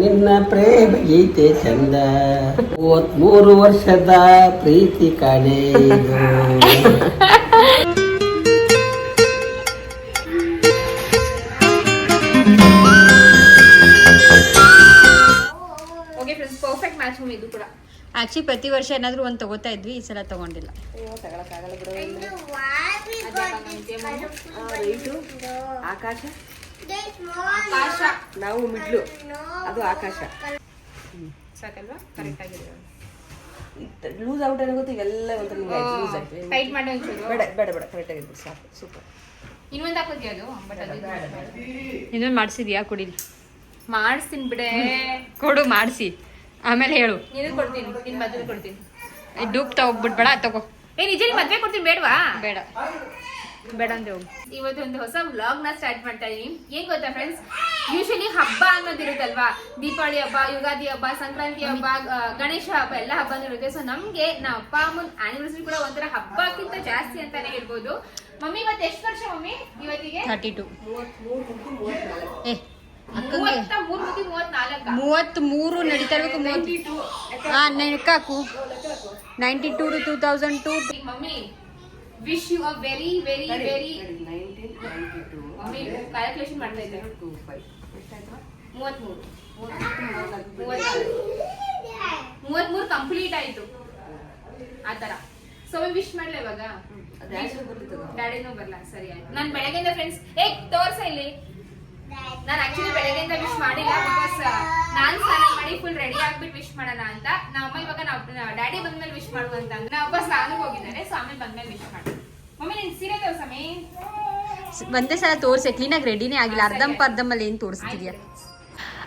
ನಿನ್ನ ಪ್ರೇಮ ಗೀತೆ ಚಂದ. ಮೂವತ್ಮೂರು ವರ್ಷದ ಪ್ರೀತಿ ಕಾಣೆ. ಇದು. ಓಕೆ ಫ್ರೆಂಡ್ಸ್ ಪರ್ಫೆಕ್ಟ್ ಮ್ಯಾಚ್ ಇದು ಕೂಡ. ಆಕ್ಚುಲಿ ಪ್ರತಿ ವರ್ಷ ಏನಾದರೂ ಒಂದು ತಗೋತಾ ಇದ್ವಿ ಈ ಸಲ ತಗೊಂಡಿಲ್ಲ. ಆಕಾಶ? ಆಕಾಶ. ನಾವು ಮಿಡ್ಲು. ಅದು ಆಕಾಶ. ಸಾಕಲ್ವಾ? ಕರೆಕ್ಟ್ ಆಗಿದೆ ಲೂಸ್ ಔಟ್ ಆಗೋದು ಎಲ್ಲ ಒಂಥರ ಲೂಸ್ ಆಯ್ತು. ಟೈಟ್ ಮಾಡಿ ಒಂಚೂರು. ಬೇಡ ಬೇಡ ಬೇಡ ಕರೆಕ್ಟ್ ಆಗಿದೆ ಸಾಕು ಸೂಪರ್ ಇನ್ನೊಂದು ಹಾಕೋದ್ಯಾ ಅದು? ಬಟ್ ಅದು ಇನ್ನೊಂದು ಮಾಡಿಸಿದ್ಯಾ? ಕುಡಿಲಿ ಮಾಡಿಸ್ತೀನಿ ಬಿಡೆ. ಕೊಡು ಮಾಡಿಸಿ. ಆಮೇಲೆ ಹೇಳು. ನೀನು ಕೊಡ್ತೀನಿ ನಿನ್ ಮದ್ವೆ ಕೊಡ್ತೀನಿ. ಡೂಪ್ ತಗೋಬಿಟ್ಬೇಡ ತಗೋ. ಏ ನಿಜ ನಿನ್ ಮದ್ವೆ ಕೊಡ್ತೀನಿ ಬೇಡವಾ? ಬೇಡ. ಬೇಡ ಅಂತ ಹೋಗಿ. ಇವತ್ತು ಒಂದು ಹೊಸ ವ್ಲಾಗ್ನ ಸ್ಟಾರ್ಟ್ ಮಾಡ್ತಾ ಇದೀನಿ. ಏನ್ ಗೊತ್ತಾ ಫ್ರೆಂಡ್ಸ್ ಯೂಶಲಿ ಹಬ್ಬ ಅನ್ನೋದಿರುತ್ತಲ್ವಾ ದೀಪಾವಳಿ ಹಬ್ಬ ಯುಗಾದಿ ಹಬ್ಬ ಸಂಕ್ರಾಂತಿ ಹಬ್ಬ ಗಣೇಶ ಹಬ್ಬ ಎಲ್ಲ ಹಬ್ಬ ಇರುತ್ತೆ. ಸೊ ನಮ್ಗೆ ನಮ್ಮ ಅಪ್ಪ ಅಮ್ಮನ ಆನಿವರ್ಸರಿ ಕೂಡ ಒಂಥರ ಹಬ್ಬಕ್ಕಿಂತ ಜಾಸ್ತಿ ಅಂತಾನೆ ಹೇಳ್ಬೋದು. ಮಮ್ಮಿ ಇವತ್ತು ಎಷ್ಟು ವರ್ಷ ಮಮ್ಮಿ? ಇವತ್ತಿಗೆ? ಥರ್ಟಿ ಟು ಮೂವತ್ ಮೂರ್ ನಡೀತಾ ಇರ್ಬೇಕು ಮೂವತ್ತು ಹಾ ನೆನಕಾಕು ninety two to two thousand two mummy wish you a very very very nineteen ninety two mummy calculation ಮಾಡ್ತಾ ಇದ್ದೆ ಟೂ ಫೈವ್ ಎಷ್ಟಾಯ್ತು ಮೂವತ್ಮೂರು ಮೂವತ್ನಾಲ್ಕು ಮೂವತ್ಮೂರು ಕಂಪ್ಲೀಟ್ ಆಯ್ತು ಆತರ ಸೊ ವಿಶ್ ಮಾಡ್ಲಾ ಇವಾಗ ಅದು ಆನ್ಸರ್ ಬರ್ತಿತ್ತು ಡ್ಯಾಡಿನೂ ಬರಲ್ಲ ಸರಿ ಆಯ್ತು ನಾನು ಬೆಳಗ್ಗೆಯಿಂದ ಫ್ರೆಂಡ್ಸ್ ಏ ತೋರ್ಸ ಇಲ್ಲಿ ನಾನು ಆಕ್ಚುಲಿ ಬೆಳಗ್ಗೆಯಿಂದ ವಿಶ್ ಮಾಡಿಲ್ಲ ಬಿಕಾಸ್ ನಾನು ಸ್ನಾನ ಮಾಡಿ ಫುಲ್ ರೆಡಿ ಆಗ್ಬಿಟ್ಟು ವಿಶ್ ಮಾಡೋಣ ಅಂತ. ನಮ್ಮ ಇವಾಗ ನಾವು ಡ್ಯಾಡಿ ಬಂದ್ಮೇಲೆ ವಿಶ್ ಮಾಡುವ ಅಂತ ಅಂದ್ರೆ. ನಾವು ಒಬ್ಬ ಸ್ನಾನಕ್ಕೆ ಹೋಗಿದ್ದಾನೆ ಸೊ ಆಮೇಲೆ ಬಂದ್ಮೇಲೆ ವಿಶ್ ಮಾಡಿ. ಮಮ್ಮಿ ನಿನ್ ಸೀರೆ ತೋರ್ಸಮ್ಮಿ ಒಂದೇ ಸಲ ತೋರ್ಸೆ ಕ್ಲೀನಾಗಿ ರೆಡಿನೇ ಆಗಿಲ್ಲ. ಅರ್ಧಂಪ ಅರ್ಧಂಬಲ್ಲಿ ಏನು ತೋರಿಸ್ತಿದ್ಯಾ?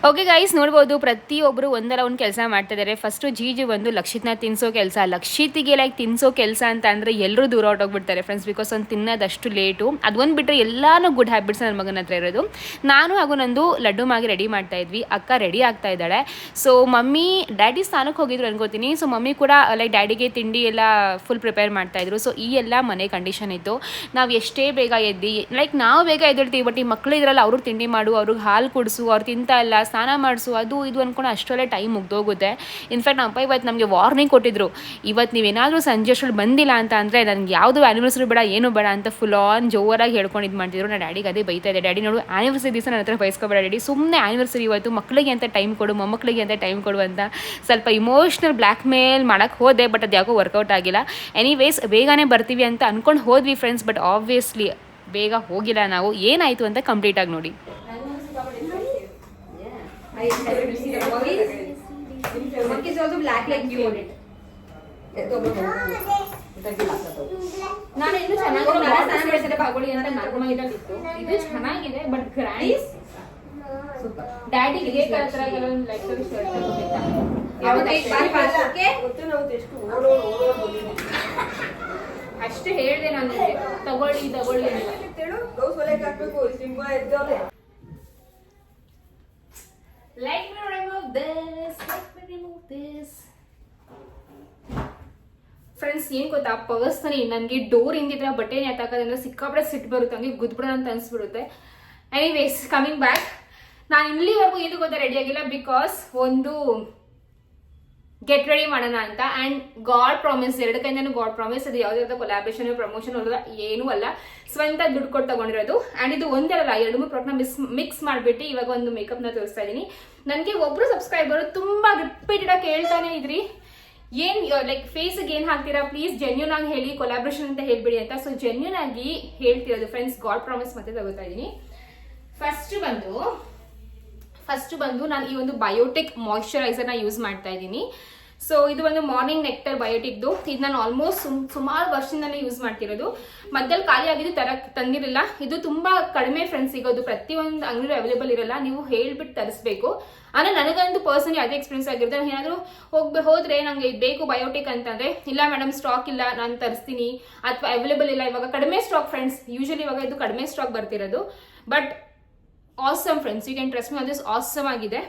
ಓಕೆ ಗೈಸ್ ನೋಡ್ಬೋದು. ಪ್ರತಿಯೊಬ್ಬರು ಒಂದಲ್ಲ ಒಂದು ಕೆಲಸ ಮಾಡ್ತಾ ಇದ್ದಾರೆ ಫಸ್ಟು ಜೀಜು ಬಂದು ಲಕ್ಷಿತ್ನ ತಿನ್ಸೋ ಕೆಲಸ. ಲಕ್ಷಿತಿಗೆ ಲೈಕ್ ತಿನ್ಸೋ ಕೆಲಸ ಅಂತ ಅಂದರೆ ಎಲ್ಲರೂ ದೂರ ಹೊರಟೋಗ್ಬಿಡ್ತಾರೆ ಫ್ರೆಂಡ್ಸ್ ಬಿಕಾಸ್ ಅವ್ನು ತಿನ್ನೋದಷ್ಟು ಲೇಟು ಅದೊಂದು ಬಿಟ್ಟರೆ ಎಲ್ಲಾನು ಗುಡ್ ಹ್ಯಾಬಿಟ್ಸ್ ನನ್ನ ಮಗನ ಹತ್ರ ಇರೋದು. ನಾನು ಹಾಗೂ ನಂದು ಲಡ್ಡು ಮಾಗಿ ರೆಡಿ ಮಾಡ್ತಾ ಇದ್ವಿ. ಅಕ್ಕ ರೆಡಿ ಆಗ್ತಾ ಇದ್ದಾಳೆ. ಸೊ ಮಮ್ಮಿ ಡ್ಯಾಡಿ ಸ್ಥಾನಕ್ಕೆ ಹೋಗಿದ್ರು ಅನ್ಕೋತೀನಿ. ಸೊ ಮಮ್ಮಿ ಕೂಡ ಲೈಕ್ ಡ್ಯಾಡಿಗೆ ತಿಂಡಿ ಎಲ್ಲ ಫುಲ್ ಪ್ರಿಪೇರ್ ಮಾಡ್ತಾ ಇದ್ರು. ಸೊ ಈ ಎಲ್ಲ ಮನೆ ಕಂಡೀಷನ್ ಇತ್ತು. ನಾವು ಎಷ್ಟೇ ಬೇಗ ಎದ್ದು ಲೈಕ್ ನಾವು ಬೇಗ ಎದ್ದಿರ್ತೀವಿ ಬಟ್ ಈ ಮಕ್ಕಳು ಇದ್ರಲ್ಲ ಅವ್ರಿಗೆ ತಿಂಡಿ ಮಾಡು, ಅವ್ರಿಗೆ ಹಾಲು ಕುಡಿಸು, ಅವ್ರು ತಿಂತಾ ಇಲ್ಲ ಸ್ನಾನ ಮಾಡಿಸು, ಅದು ಇದು ಅಂದ್ಕೊಂಡು ಅಷ್ಟರಲ್ಲೇ ಟೈಮ್ ಮುಗ್ದೋಗುತ್ತೆ. ಇನ್ಫ್ಯಾಕ್ಟ್ ನಮ್ಮ ಅಪ್ಪ ಇವತ್ತು ನಮಗೆ ವಾರ್ನಿಂಗ್ ಕೊಟ್ಟಿದ್ರು. ಇವತ್ತು ನೀವೇನಾದರೂ ಸಂಜೆ ಅಷ್ಟರಲ್ಲಿ ಬಂದಿಲ್ಲ ಅಂತ ಅಂದರೆ ನನಗೆ ಯಾವುದು ಆ್ಯನಿವರ್ಸರಿ ಬೇಡ, ಏನು ಬೇಡ ಅಂತ ಫುಲ್ ಆನ್ ಜೋರಾಗಿ ಹೇಳ್ಕೊಂಡು ಇದು ಮಾಡ್ತಿದ್ರು. ನಾನು ಡ್ಯಾಡಿಗೆ ಅದೇ ಬೈತಾ ಇದೆ ಡ್ಯಾಡಿ ನೋಡು ಆ್ಯನಿವರ್ಸರಿ ದಿವಸ ನನ್ನ ಹತ್ರ ಬಯಸ್ಕೊಬೇಡ ಡ್ಯಾಡಿ ಸುಮ್ಮನೆ ಆ್ಯನಿವರ್ಸರಿ ಇವತ್ತು ಮಕ್ಕಳಿಗೆ ಅಂತ ಟೈಮ್ ಕೊಡು ಮೊಮ್ಮಕ್ಕಳಿಗೆ ಅಂತ ಟೈಮ್ ಕೊಡು ಅಂತ ಸ್ವಲ್ಪ ಇಮೋಷ್ನಲ್ ಬ್ಲ್ಯಾಕ್ ಮೇಲ್ ಮಾಡೋಕ್ಕೆ ಹೋದೆ ಬಟ್ ಅದು ಯಾಕೋ ವರ್ಕೌಟ್ ಆಗಿಲ್ಲ. ಎನಿವೇಸ್ ಬೇಗನೆ ಬರ್ತೀವಿ ಅಂತ ಅಂದ್ಕೊಂಡು ಹೋದ್ವಿ ಫ್ರೆಂಡ್ಸ್ ಬಟ್ ಆಬ್ವಿಯಸ್ಲಿ ಬೇಗ ಹೋಗಿಲ್ಲ ನಾವು. ಏನಾಯಿತು ಅಂತ ಕಂಪ್ಲೀಟಾಗಿ ನೋಡಿ. ನಾನು ಇನ್ನು ಚೆನ್ನಾಗಿ ಬಾಗೋಳಿ ಅಂತ ನಾರ್ಮಲ್ ಇತ್ತು ಇದು ಚೆನ್ನಾಗಿದೆ ಬಟ್ ಗ್ರ್ಯಾಂಡ್ ಡ್ಯಾಡಿ ಇದೇ ತರ ಕೆಲವೊಂದು ಲೈಕ್ ಗೊತ್ತು ನಾವು ಎಷ್ಟು ಓಡೋ ಓಡೋ ಬಂದಿದ್ದೀವಿ ಅಷ್ಟೇ ಹೇಳಿದೆ ನಾನು ನಿಮ್ಗೆ. ತಗೊಳ್ಳಿ ತಗೊಳ್ಳಿ ಅಂತ Let me remove this. Let me remove this. Friends ಏನ್ ಗೊತ್ತಾ ಪವರ್ಸ್ತಾನೆ ನನಗೆ ಡೋರ್ ಹಿಂದಿದ್ರೆ ಬಟ್ಟೆ ಎತ್ತಾಕೋದ್ರಿಂದ ಸಿಕ್ಕಾಪಟ್ಟೆ ಸಿಟ್ಟು ಬರುತ್ತೆ, ಹಂಗೆ ಗುದ್ಬಿಡೋಣ ಅಂತ ಅನ್ಸ್ಬಿಡುತ್ತೆ ಎನಿವೇಸ್ ಕಮಿಂಗ್ ಬ್ಯಾಕ್ ನಾನು ಇಲ್ಲಿವರೆಗೂ ಇದು ಗೊತ್ತಾ ರೆಡಿ ಆಗಿಲ್ಲ ಬಿಕಾಸ್ ಒಂದು ಗೆಟ್ ರೆಡಿ ಮಾಡೋಣ ಅಂತ. ಆ್ಯಂಡ್ ಗಾಡ್ ಪ್ರಾಮಿಸ್ ಎರಡು ಕೈಯಿಂದನೂ ಗಾಡ್ ಪ್ರಾಮಿಸ್ ಅದು ಯಾವುದೇ ರೀತಿ ಕೊಲಾಬ್ರೇಷನ್ ಪ್ರಮೋಷನ್ ಅಲ್ಲ ಏನೂ ಅಲ್ಲ. ಸ್ವಂತ ದುಡ್ಡು ಕೊಟ್ಟು ತಗೊಂಡಿರೋದು. ಆ್ಯಂಡ್ ಇದು ಒಂದೇ ಅಲ್ಲ, ಎರಡು ಮೂರು ಪ್ರಾಡಕ್ಟ್ನ ಮಿಸ್ ಮಿಕ್ಸ್ ಮಾಡಿಬಿಟ್ಟು ಇವಾಗ ಒಂದು ಮೇಕಪ್ನ ತೋರಿಸ್ತಾ ಇದ್ದೀನಿ ನನಗೆ ಒಬ್ಬರು ಸಬ್ಸ್ಕ್ರೈಬರು ತುಂಬ ರಿಪೀಟೆಡ್ ಆಗಿ ಕೇಳ್ತಾನೆ ಇದ್ರಿ. ಏನ್ ಲೈಕ್ ಫೇಸ್ಗೆ ಏನ್ ಹಾಕ್ತೀರಾ? ಪ್ಲೀಸ್ ಜೆನ್ಯೂನ್ ಆಗಿ ಹೇಳಿ ಕೊಲಾಬ್ರೇಷನ್ ಅಂತ ಹೇಳ್ಬಿಡಿ ಅಂತ. ಸೊ ಜೆನ್ಯೂನ್ ಆಗಿ ಹೇಳ್ತಿರೋದು ಫ್ರೆಂಡ್ಸ್ ಗಾಡ್ ಪ್ರಾಮಿಸ್ ಮತ್ತೆ ತಗೋತಾ ಇದ್ದೀನಿ ಫಸ್ಟ್ ಬಂದು ಫಸ್ಟ್ ಬಂದು ನಾನು ಈ ಒಂದು ಬಯೋಟೆಕ್ ಮಾಯಿಶ್ಚರೈಸರ್ನ ಯೂಸ್ ಮಾಡ್ತಾ ಇದ್ದೀನಿ ಸೊ ಇದು ಒಂದು ಮಾರ್ನಿಂಗ್ ನೆಕ್ಟರ್ ಬಯೋಟಿಕ್ದು ಇದು ನಾನು ಆಲ್ಮೋಸ್ಟ್ ಸುಮಾರು ವರ್ಷದಿಂದಲೇ ಯೂಸ್ ಮಾಡ್ತಿರೋದು. ಮಧ್ಯದಲ್ಲಿ ಖಾಲಿ ಆಗಿದ್ದು ತರ ತಂದಿರಲಿಲ್ಲ ಇದು ತುಂಬಾ ಕಡಿಮೆ ಫ್ರೆಂಡ್ಸ್ ಸಿಗೋದು. ಪ್ರತಿಯೊಂದು ಅಂಗಡಿ ಅವೈಲೇಬಲ್ ಇರಲ್ಲ. ನೀವು ಹೇಳ್ಬಿಟ್ಟು ತರಿಸ್ಬೇಕು. ಅಂದ್ರೆ ನನಗಂತೂ ಪರ್ಸನಲಿ ಅದೇ ಎಕ್ಸ್ಪೀರಿಯನ್ಸ್ ಆಗಿರುತ್ತೆ. ನಾನು ಏನಾದರೂ ಹೋಗ್ಬೇ ಹೋದ್ರೆ ನನಗೆ ಇದು ಬೇಕು ಬಯೋಟಿಕ್ ಅಂತಂದ್ರೆ, ಇಲ್ಲ ಮೇಡಮ್ ಸ್ಟಾಕ್ ಇಲ್ಲ, ನಾನು ತರಿಸ್ತೀನಿ. ಅಥವಾ ಅವೈಲೇಬಲ್ ಇಲ್ಲ. ಇವಾಗ ಕಡಿಮೆ ಸ್ಟಾಕ್ ಫ್ರೆಂಡ್ಸ್ ಯೂಶಲಿ ಇವಾಗ ಇದು ಕಡಿಮೆ stock ಬರ್ತಿರೋದು. But awesome friends you can trust me on this awesome ಆಗಿದೆ.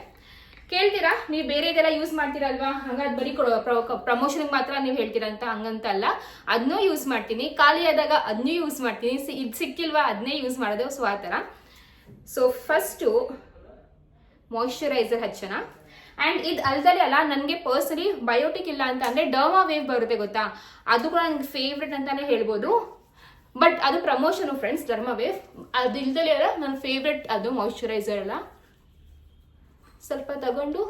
ಕೇಳ್ತೀರಾ? ನೀವು ಬೇರೆ ಇದೆಲ್ಲ ಯೂಸ್ ಮಾಡ್ತೀರಲ್ವಾ? ಹಂಗಾದ್ ಬರೀ ಪ್ರಮೋಷನ್ ಮಾತ್ರ ನೀವು ಹೇಳ್ತೀರಂತ ಅಂತ ಹಂಗಂತ ಅಲ್ಲ ಅದನ್ನೂ ಯೂಸ್ ಮಾಡ್ತೀನಿ. ಖಾಲಿ ಆದಾಗ ಅದನ್ನೂ ಯೂಸ್ ಮಾಡ್ತೀನಿ. ಇದ್ ಸಿಕ್ಕಿಲ್ವಾ? ಅದನ್ನೇ ಯೂಸ್ ಮಾಡೋದು. ಸೊ ಆ ಥರ. ಸೊ ಫಸ್ಟು ಮಾಯಿಶ್ಚರೈಸರ್ ಹಚ್ಚೋಣ ಆ್ಯಂಡ್ ಇದು ಅಲ್ದಲ್ಲಿ ಅಲ್ಲ, ನನಗೆ ಪರ್ಸನಲಿ ಬಯೋಟಿಕ್ ಇಲ್ಲ ಅಂತ ಅಂದರೆ ಡರ್ಮಾ ವೇವ್ ಬರುತ್ತೆ ಗೊತ್ತಾ? ಅದು ಕೂಡ ನನಗೆ ಫೇವ್ರೆಟ್ ಅಂತಲೇ ಹೇಳ್ಬೋದು. ಬಟ್ ಅದು ಪ್ರಮೋಷನು ಫ್ರೆಂಡ್ಸ್ ಡರ್ಮಾ ವೇವ್ ಅದು ಇಲ್ದಲ್ಲಿ ಅಲ್ಲ ನನ್ನ ಫೇವ್ರೆಟ್ ಅದು ಮಾಯಿಶ್ಚರೈಸರ್ ಅಲ್ಲ. ಸ್ವಲ್ಪ ತಗೊಂಡು?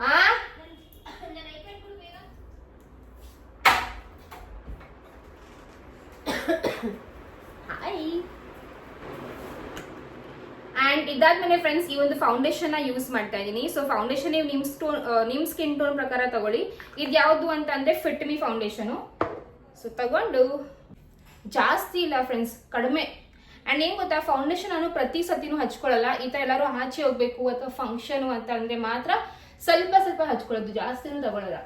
ಹಾಯ್ ಅಂಡ್ ಇದಾದ್ಮೇಲೆ ಫ್ರೆಂಡ್ಸ್ ಈ ಒಂದು ಫೌಂಡೇಶನ್ ಯೂಸ್ ಮಾಡ್ತಾ ಇದ್ದೀನಿ. ಸೊ ಫೌಂಡೇಶನ್ ನೀವು ನಿಮ್ ಸ್ಟೋನ್ ನಿಮ್ ಸ್ಕಿನ್ ಟೋನ್ ಪ್ರಕಾರ ತಗೊಳ್ಳಿ. ಇದು ಯಾವುದು ಅಂತ ಅಂದ್ರೆ ಫಿಟ್ ಮಿ ಫೌಂಡೇಶನ್ ಸೊ ತಗೊಂಡು. ಜಾಸ್ತಿ ಇಲ್ಲ ಫ್ರೆಂಡ್ಸ್ ಕಡಿಮೆ. ಅಂಡ್ ಏನ್ ಗೊತ್ತಾ ಫೌಂಡೇಶನ್ ಅನ್ನು ಪ್ರತಿ ಸತಿನೂ ಹಚ್ಕೊಳ್ಳಲ್ಲ. ಈ ತರ ಎಲ್ಲರೂ ಆಚೆ ಹೋಗ್ಬೇಕು ಅಥವಾ ಫಂಕ್ಷನ್ ಅಂತ ಅಂದ್ರೆ ಮಾತ್ರ ಸ್ವಲ್ಪ ಸ್ವಲ್ಪ ಹಚ್ಕೊಳ್ಳೋದು ಜಾಸ್ತಿನೂ ತಗೊಳ್ಳಲ್ಲ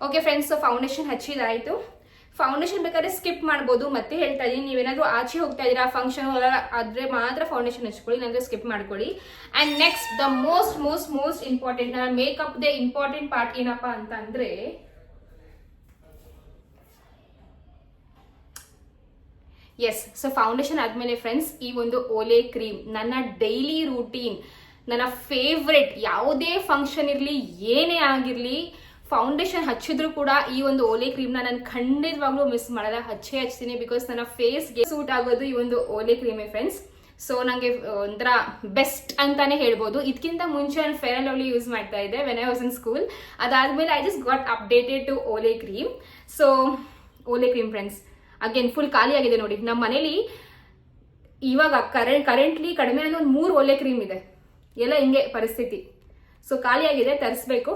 ಓಕೆ ಫ್ರೆಂಡ್ಸ್ ಫೌಂಡೇಶನ್ ಹಚ್ಚಿದಾಯ್ತು. ಫೌಂಡೇಶನ್ ಬೇಕಾದ್ರೆ ಸ್ಕಿಪ್ ಮಾಡ್ಬೋದು. ಮತ್ತೆ ಹೇಳ್ತಾ ಇದ್ದೀನಿ ನೀವೇನಾದ್ರೂ ಆಚೆ ಹೋಗ್ತಾ ಇದೀರಾ ಫಂಕ್ಷನ್ ಆದ್ರೆ ಮಾತ್ರ ಫೌಂಡೇಶನ್ ಹಚ್ಕೊಳ್ಳಿ ನಂತರ ಸ್ಕಿಪ್ ಮಾಡ್ಕೊಳ್ಳಿ. And next the most most most important ನನ್ನ ಮೇಕಪ್ ದ ಇಂಪಾರ್ಟೆಂಟ್ ಪಾರ್ಟ್ ಏನಪ್ಪ ಅಂತ ಅಂದ್ರೆ ಎಸ್ ಸೊ ಫೌಂಡೇಶನ್ ಆದ್ಮೇಲೆ ಫ್ರೆಂಡ್ಸ್ ಈ ಒಂದು ಓಲೆ ಕ್ರೀಮ್ ನನ್ನ ಡೈಲಿ ರೂಟೀನ್ ನನ್ನ ಫೇವ್ರೆಟ್ ಯಾವುದೇ ಫಂಕ್ಷನ್ ಇರಲಿ, ಏನೇ ಆಗಿರಲಿ ಫೌಂಡೇಶನ್ ಹಚ್ಚಿದ್ರು ಕೂಡ ಈ ಒಂದು ಓಲೆ ಕ್ರೀಮ್ನ ನಾನು ಖಂಡಿತವಾಗ್ಲೂ ಮಿಸ್ ಮಾಡಲ್ಲ. ಹಚ್ಚೇ ಹಚ್ತೀನಿ ಬಿಕಾಸ್ ನನ್ನ ಫೇಸ್ಗೆ ಸೂಟ್ ಆಗೋದು ಈ ಒಂದು ಓಲೆ ಕ್ರೀಮೇ ಫ್ರೆಂಡ್ಸ್ ಸೊ ನನಗೆ ಒಂಥರ ಬೆಸ್ಟ್ ಅಂತಾನೆ ಹೇಳ್ಬೋದು. ಇದಕ್ಕಿಂತ ಮುಂಚೆ ನಾನು ಫೇರ್ ಅಂಡ್ ಲವ್ಲಿ ಯೂಸ್ ಮಾಡ್ತಾ ಇದ್ದೆ when I was in school ಅದಾದ್ಮೇಲೆ I just got updated to Olay cream so Olay cream friends again full ಖಾಲಿ ಆಗಿದೆ ನೋಡಿ. ನಮ್ಮ ಮನೇಲಿ ಇವಾಗ ಕರೆಂಟ್ ಕರೆಂಟ್ಲಿ ಕಡಿಮೆ ಅನ್ನೋದು ಒಂದು ಮೂರು ಓಲೆ ಕ್ರೀಮ್ ಇದೆ. ಎಲ್ಲ ಹಿಂಗೆ ಪರಿಸ್ಥಿತಿ. ಸೊ ಖಾಲಿಯಾಗಿದೆ ತರಿಸ್ಬೇಕು.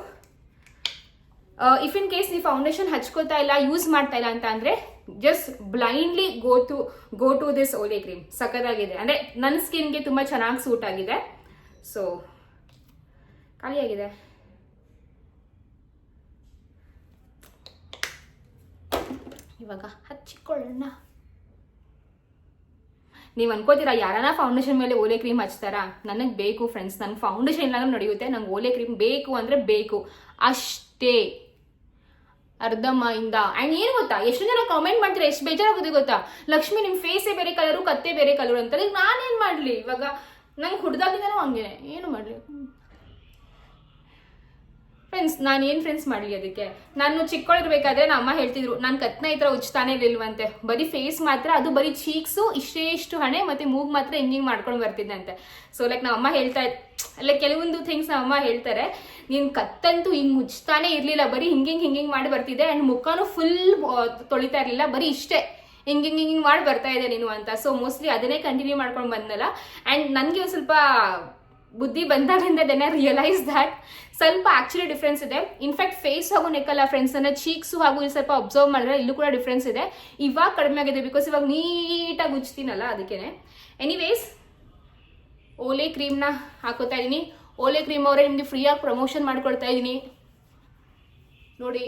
ಇಫ್ ಇನ್ ಕೇಸ್ ನೀವು ಫೌಂಡೇಶನ್ ಹಚ್ಕೊಳ್ತಾ ಇಲ್ಲ ಯೂಸ್ ಮಾಡ್ತಾ ಇಲ್ಲ ಅಂತ ಅಂದ್ರೆ just blindly go to go to this Olay cream ಸಖತ್ತಾಗಿದೆ. ಅಂದ್ರೆ ನನ್ನ ಸ್ಕಿನ್ಗೆ ತುಂಬಾ ಚೆನ್ನಾಗಿ ಸೂಟ್ ಆಗಿದೆ. ಸೊ ಖಾಲಿಯಾಗಿದೆ. ಇವಾಗ ಹಚ್ಚಿಕೊಳ್ಳೋಣ. ನೀವು ಅನ್ಕೋತೀರಾ ಯಾರನ್ನ ಫೌಂಡೇಶನ್ ಮೇಲೆ ಓಲೆ ಕ್ರೀಮ್ ಹಚ್ತಾರಾ? ನನಗೆ ಬೇಕು ಫ್ರೆಂಡ್ಸ್ ನನಗೆ ಫೌಂಡೇಶನ್ ಇಲ್ಲ ನಡೆಯುತ್ತೆ. ನಂಗೆ ಓಲೆ ಕ್ರೀಮ್ ಬೇಕು ಅಂದ್ರೆ ಬೇಕು. ಅಷ್ಟೇ. ಅರ್ಧಮ್ಮ ಇಂದ ಆ್ಯಂಡ್ ಏನು ಗೊತ್ತಾ? ಎಷ್ಟು ಜನ ಕಾಮೆಂಟ್ ಮಾಡ್ತಾರೆ, ಎಷ್ಟು ಬೇಜಾರಾಗುತ್ತೆ ಗೊತ್ತಾ? ಲಕ್ಷ್ಮಿ ನಿಮ್ಮ ಫೇಸೇ ಬೇರೆ ಕಲರು ಕತ್ತೆ ಬೇರೆ ಕಲರು ಅಂತ. ನಾನು ನಾನೇನು ಮಾಡಲಿ? ಇವಾಗ ನಂಗೆ ಹುಡ್ದಾಗಿದ್ದಾನೋ ಹಂಗೆ. ಏನು ಮಾಡಲಿ? ಫ್ರೆಂಡ್ಸ್ ನಾನು ಏನು ಫ್ರೆಂಡ್ಸ್ ಮಾಡಲಿ ಅದಕ್ಕೆ? ನಾನು ಚಿಕ್ಕವಳಿರ್ಬೇಕಾದ್ರೆ ನಮ್ಮ ಅಮ್ಮ ಹೇಳ್ತಿದ್ರು, ನಾನು ಕತ್ನ ಈ ಥರ ಉಚ್ತಾನೆ ಇಲ್ವಂತೆ ಬರೀ ಫೇಸ್ ಮಾತ್ರ, ಅದು ಬರೀ ಚೀಕ್ಸು ಇಷ್ಟೇ ಇಷ್ಟು ಹಣೆ ಮತ್ತೆ ಮೂಗ್ ಮಾತ್ರ ಹಿಂಗ್ ಹಿಂಗ್ ಮಾಡ್ಕೊಂಡು ಬರ್ತಿದ್ದಂತೆ. ಸೊ ಲೈಕ್ ನಮ್ಮ ಅಮ್ಮ ಹೇಳ್ತಾ ಲೈಕ್ ಕೆಲವೊಂದು ಥಿಂಗ್ಸ್ ನಮ್ಮ ಅಮ್ಮ ಹೇಳ್ತಾರೆ. ನೀನು ಕತ್ತಂತೂ ಹಿಂಗ್ ಮುಚ್ತಾನೆ ಇರ್ಲಿಲ್ಲ. ಬರೀ ಹಿಂಗ್ ಹಿಂಗ್ ಹಿಂಗ್ ಮಾಡಿ ಬರ್ತಿದೆ ಅಂಡ್ ಮುಖನೂ ಫುಲ್ ತೊಳಿತಾ ಇರ್ಲಿಲ್ಲ. ಬರೀ ಇಷ್ಟೇ. ಹಿಂಗ್ ಹಿಂಗ್ ಹಿಂಗ್ ಮಾಡಿ ಬರ್ತಾ ಇದೆ ನೀನು ಅಂತ. ಸೊ ಮೋಸ್ಟ್ಲಿ ಅದನ್ನೇ ಕಂಟಿನ್ಯೂ ಮಾಡ್ಕೊಂಡು ಬಂದಲ್ಲ ಅಂಡ್ ನನಗೆ ಒಂದು ಸ್ವಲ್ಪ ಬುದ್ಧಿ ಬಂದಾಗಿಂದ ದೆನ್ ಐ ರಿಯಲೈಸ್ ದಟ್ ಸ್ವಲ್ಪ ಆಕ್ಚುಲಿ ಡಿಫ್ರೆನ್ಸ್ ಇದೆ. ಇನ್ಫ್ಯಾಕ್ಟ್ ಫೇಸ್ ಹಾಗೂ ನೆಕ್ಕಲ್ಲ ಫ್ರೆಂಡ್ಸ್ ನನ್ನ ಚೀಕ್ಸು ಹಾಗೂ ಇಲ್ಲಿ ಸ್ವಲ್ಪ ಅಬ್ಸರ್ವ್ ಮಾಡಿದ್ರೆ ಇಲ್ಲೂ ಕೂಡ ಡಿಫ್ರೆನ್ಸ್ ಇದೆ. ಇವಾಗ ಕಡಿಮೆ ಆಗಿದೆ ಬಿಕಾಸ್ ಇವಾಗ ನೀಟಾಗಿ ಉಜ್ತೀನಲ್ಲ ಅದಕ್ಕೇನೆ. ಎನಿವೇಸ್ ಓಲೆ ಕ್ರೀಮ್ನ ಹಾಕೋತಾ ಇದ್ದೀನಿ ಓಲೆ ಕ್ರೀಮ್ ಅವರೇ ನಿಮಗೆ ಫ್ರೀಯಾಗಿ ಪ್ರಮೋಷನ್ ಮಾಡ್ಕೊಳ್ತಾ ಇದ್ದೀನಿ ನೋಡಿ.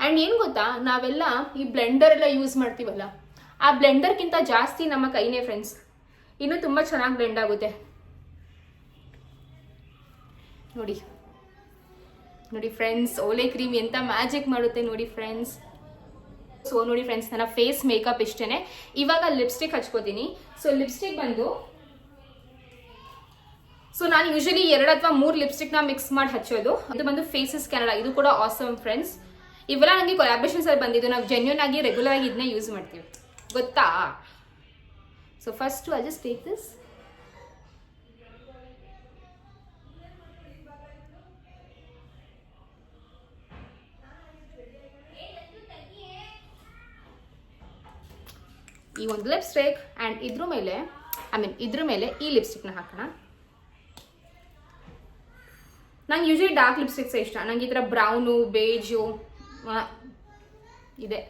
ಆ್ಯಂಡ್ ಏನು ಗೊತ್ತಾ? ನಾವೆಲ್ಲ ಈ ಬ್ಲೆಂಡರ್ ಎಲ್ಲ ಯೂಸ್ ಮಾಡ್ತೀವಲ್ಲ? ಆ ಬ್ಲೆಂಡರ್ಗಿಂತ ಜಾಸ್ತಿ ನಮ್ಮ ಕೈನೇ ಫ್ರೆಂಡ್ಸ್ ಇನ್ನೂ ತುಂಬ ಚೆನ್ನಾಗಿ ಬ್ಲೆಂಡ್ ಆಗುತ್ತೆ. ನೋಡಿ. ನೋಡಿ ಫ್ರೆಂಡ್ಸ್ ಓಲೆ ಕ್ರೀಮ್ ಎಂತ ಮ್ಯಾಜಿಕ್ ಮಾಡುತ್ತೆ ನೋಡಿ ಫ್ರೆಂಡ್ಸ್ ಸೊ ನೋಡಿ ಫ್ರೆಂಡ್ಸ್ ನನ್ನ ಫೇಸ್ ಮೇಕಪ್ ಇಷ್ಟೇನೆ. ಇವಾಗ ಲಿಪ್ಸ್ಟಿಕ್ ಹಚ್ಕೋತೀನಿ. ಸೊ ಲಿಪ್ಸ್ಟಿಕ್ ಬಂದು ಸೊ ನಾನು ಯೂಶಲಿ ಎರಡು ಅಥವಾ ಮೂರು ಲಿಪ್ಸ್ಟಿಕ್ನ ಮಿಕ್ಸ್ ಮಾಡಿ ಹಚ್ಚೋದು. ಅದು ಬಂದು ಫೇಸಸ್ ಕೆನಡಾ ಇದು ಕೂಡ ಆಸಮ್ ಫ್ರೆಂಡ್ಸ್ ಇವೆಲ್ಲ ನನಗೆ ಕೊಲಾಬ್ರೇಷನ್ಸ್ ಅಲ್ಲಿ ಬಂದಿದ್ದು. ನಾವು ಜೆನ್ಯೂನ್ ಆಗಿ ರೆಗ್ಯುಲರ್ ಆಗಿ ಇದನ್ನೇ ಯೂಸ್ ಮಾಡ್ತೀವಿ. ಗೊತ್ತಾ? So first I just take this ಈ ಒಂದು ಲಿಪ್ಸ್ಟಿಕ್ ಆ್ಯಂಡ್ ಇದ್ರ ಮೇಲೆ ಐ ಮೀನ್ ಇದ್ರ ಮೇಲೆ ಈ ಲಿಪ್ಸ್ಟಿಕ್ನ ಹಾಕೋಣ. ನಂಗೆ ಯೂಶಲಿ ಡಾರ್ಕ್ ಲಿಪ್ಸ್ಟಿಕ್ಸ್ ಇಷ್ಟ. ನಂಗೆ ಈ ಥರ ಬ್ರೌನು ಬೇಜು ಇದೆ.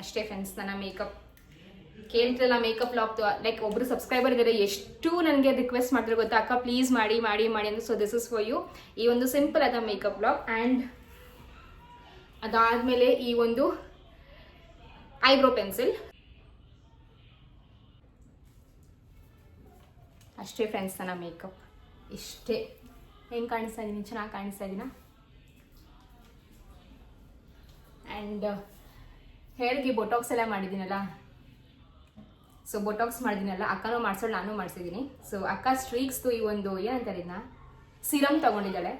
ಅಷ್ಟೇ ಫ್ರೆಂಡ್ಸ್ ನನ್ನ ಮೇಕಪ್ ಕೇಳ್ತಿಲ್ಲ ಮೇಕಪ್ ಲಾಕ್ ಲೈಕ್ ಒಬ್ರು ಸಬ್ಸ್ಕ್ರೈಬರ್ ಇದ್ದಾರೆ ಎಷ್ಟು ನನಗೆ ರಿಕ್ವೆಸ್ಟ್ ಮಾಡಿದ್ರೆ ಗೊತ್ತಾ? ಅಕ್ಕ ಪ್ಲೀಸ್ ಮಾಡಿ ಮಾಡಿ ಮಾಡಿ ಅಂತ. So this is for you ಈ ಒಂದು ಸಿಂಪಲ್ ಆದ ಮೇಕಪ್ ಲಾಕ್ ಆ್ಯಂಡ್ ಅದಾದಮೇಲೆ ಈ ಒಂದು ಐಬ್ರೋ ಪೆನ್ಸಿಲ್ ಅಷ್ಟೇ ಫ್ರೆಂಡ್ಸ್ ನನ್ನ ಮೇಕಪ್ ಇಷ್ಟೇ. ಹೆಂಗೆ ಕಾಣಿಸ್ತಾ ಇದ್ದೀನಿ ಚೆನ್ನಾಗಿ ಕಾಣಿಸ್ತಾ ಇದ್ದೀನಾ ಆ್ಯಂಡ್ ಹೇರ್ಗೆ ಬೊಟಾಕ್ಸ್ ಎಲ್ಲ ಮಾಡಿದ್ದೀನಲ್ಲ? ಸೊ ಬೊಟಾಕ್ಸ್ ಮಾಡಿದಿನಲ್ಲ ಅಕ್ಕನೂ ಮಾಡ್ಸೋಳು ನಾನು ಮಾಡಿಸಿದ್ದೀನಿ ಸೊ ಅಕ್ಕ ಸ್ಟ್ರೀಕ್ಸ್ದು ಈ ಒಂದು ಏನಂತಾರೆ ಇದನ್ನ ಸಿರಮ್ ತಗೊಂಡಿದ್ದಾಳೆ.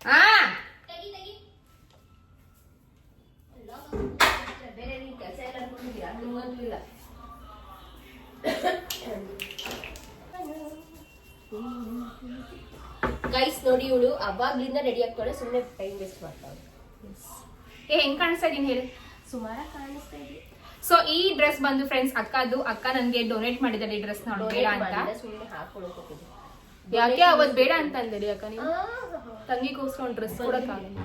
ಆ! ಗೈಸ್ ನೋಡಿ ಇವಳು ಅವಾಗ್ಲಿಂದ ರೆಡಿ ಆಗ್ತಾಳೆ ಸುಮ್ಮನೆ ಟೈಮ್ ವೇಸ್ಟ್ ಮಾಡ್ತಾಳೆ. ಏ ಹೆಂಗ್ ಕಾಣಿಸ್ತಾ ಇದೀನಿ ಹೇಳಿ. ಸುಮಾರ ಕಾಣಿಸ್ತಾ ಸೊ ಈ ಡ್ರೆಸ್ ಬಂದು ಫ್ರೆಂಡ್ಸ್ ಅಕ್ಕದು ಅಕ್ಕ ನನಗೆ ಡೊನೇಟ್ ಮಾಡಿದ್ದಾರೆ ಈ ಡ್ರೆಸ್ ನೋಡಿ ಬೇಡ ಅಂತ. ಯಾಕೆ ಅವತ್ ಬೇಡ ಅಂತ ಅಂದಿರಿ ಅಕ್ಕ ನೀವು ತಂಗಿಗೋಸ್ಕರ ಡ್ರೆಸ್ ಕೊಡಕ್ಕಾಗಲ್ಲ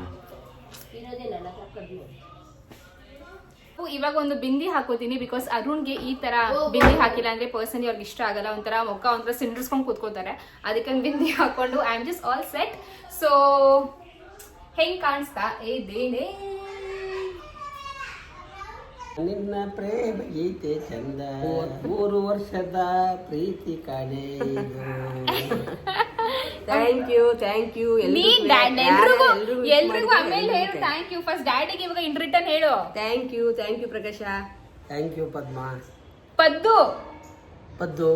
ಇವಾಗ ಒಂದು ಬಿಂದಿ ಹಾಕೋತೀನಿ ಬಿಕಾಸ್ ಅರುಣ್ಗೆ ಈ ತರ ಬಿಂದಿ ಹಾಕಿಲ್ಲ ಅಂದ್ರೆ ಪರ್ಸನ್ ಅವ್ರಿಗೆ ಇಷ್ಟ ಆಗಲ್ಲ. ಒಂಥರ ಮುಖ ಒಂಥರ ಸಿಂಡ್ರಿಸ್ಕೊಂಡು ಕೂತ್ಕೋತಾರೆ. ಅದಕ್ಕೆ ಒಂದ್ ಬಿಂದಿ ಹಾಕೊಂಡು I am just all set so ಹೆಂಗ್ ಕಾಣಿಸ್ತಾ? ಇದೇನೆ ನಿನ್ನ ಪ್ರೇಮ ಗೀತೆ ಚಂದ. ಮೂರು ವರ್ಷದ ಪ್ರೀತಿ ಕಾಣೆ ಥ್ಯಾಂಕ್ ಯು ಥ್ಯಾಂಕ್ ಯು ನೀನ್ ಎಲ್ಲರಿಗೂ ಎಲ್ರಿಗೂ ಎಲ್ರಿಗೂ ಆಮೇಲೆ ಹೇಳು ಥ್ಯಾಂಕ್ ಯು ಫಸ್ಟ್ ಡ್ಯಾಡಿಗೆ ಇವಾಗ ಇನ್ ರಿಟರ್ನ್ ಹೇಳು. Thank you thank you Prakash. Thank you Padma. Paddu. Paddu.